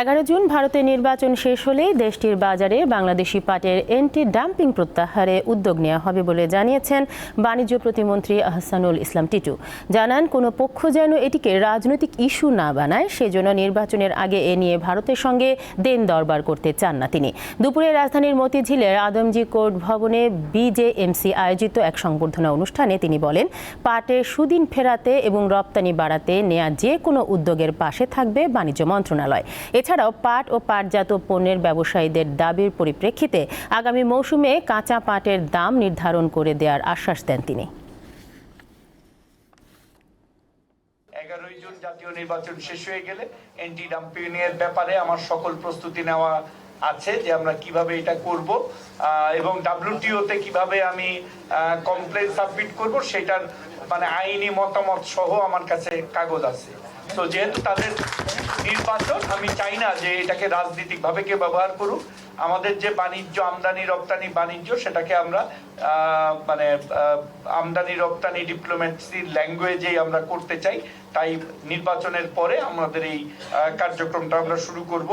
এগারো জুন ভারতের নির্বাচন শেষ হলেই দেশটির বাজারে বাংলাদেশি পাটের এন্টি ডাম্পিং প্রত্যাহারে উদ্যোগ নেওয়া হবে বলে জানিয়েছেন বাণিজ্য প্রতিমন্ত্রী আহসানুল ইসলাম টিটু। জানান, কোনো পক্ষ যেন এটিকে রাজনৈতিক ইস্যু না বানায়, সেজন্য নির্বাচনের আগে এ নিয়ে ভারতের সঙ্গে দেন দরবার করতে চান না তিনি। দুপুরে রাজধানীর মতিঝিলের আদমজি কোর্ট ভবনে বিজেএমসি আয়োজিত এক সংবর্ধনা অনুষ্ঠানে তিনি বলেন পাটের সুদিন ফেরাতে এবং রপ্তানি বাড়াতে নেয়া যে কোনো উদ্যোগের পাশে থাকবে বাণিজ্য মন্ত্রণালয়। এছাড়াও পাট ও পাটজাত পণ্যের ব্যবসায়ীদের দাবির পরিপ্রেক্ষিতে আগামী মৌসুমে কাঁচা পাটের দাম নির্ধারণ করে দেওয়ার আশ্বাস দেন তিনি। এগারোই জুন জাতীয় নির্বাচন শেষ হয়ে গেলে এন্টি ডাম্পিং এর ব্যাপারে আমার সকল প্রস্তুতি নেওয়া আছে যে আমরা কীভাবে এটা করব এবং ডাব্লিউটিও তে কীভাবে আমি কমপ্লেন সাবমিট করব সেটার মানে আইনি মতামত সহ আমার কাছে কাগজ আছে। তো যেহেতু তাদের নির্বাচন, আমি চাই না যে এটাকে রাজনৈতিক ভাবে কেউ ব্যবহার করুক। আমাদের যে বাণিজ্য, আমদানি, রপ্তানি, বাণিজ্য, সেটাকে আমরা মানে আমদানি, রপ্তানি ডিপ্লোমেসির ল্যাঙ্গুয়েজে আমরা করতে চাই। তাই নির্বাচনের পরে আমাদের এই কার্যক্রমটা আমরা শুরু করব।